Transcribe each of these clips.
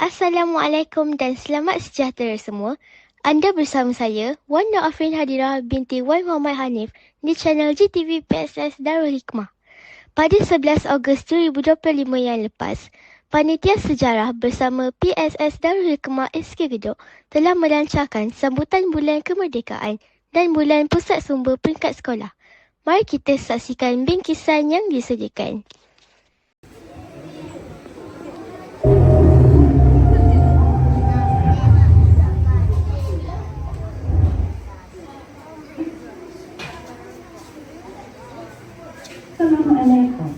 Assalamualaikum dan selamat sejahtera semua. Anda bersama saya, Wanda Afrin Hadirah binti Wan Muhammad Hanif di channel GTV PSS Darul Hikmah. Pada 11 Ogos 2025 yang lepas, Panitia Sejarah bersama PSS Darul Hikmah SK Gedok telah melancarkan sambutan bulan kemerdekaan dan bulan pusat sumber peringkat sekolah. Mari kita saksikan bingkisan yang disediakan. Assalamualaikum.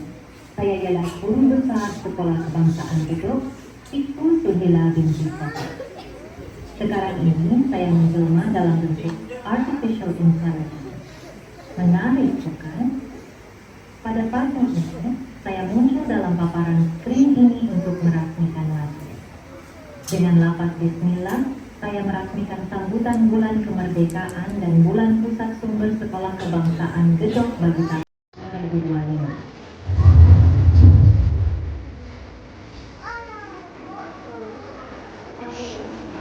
Saya ialah guru besar Sekolah Kebangsaan Gedok, Ibu Suhila binti Sati. Sekarang ini saya menjelma dalam bentuk artificial intelligence. Menarik bukan? Pada pagi ini, saya muncul dalam paparan screen ini untuk merasmikan lagu. Dengan lapas Bismillah, saya merasmikan sambutan bulan kemerdekaan dan bulan pusat sumber sekolah kebangsaan Gedok bagi 是。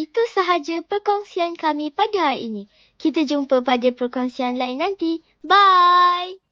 Itu sahaja perkongsian kami pada hari ini. Kita jumpa pada perkongsian lain nanti. Bye!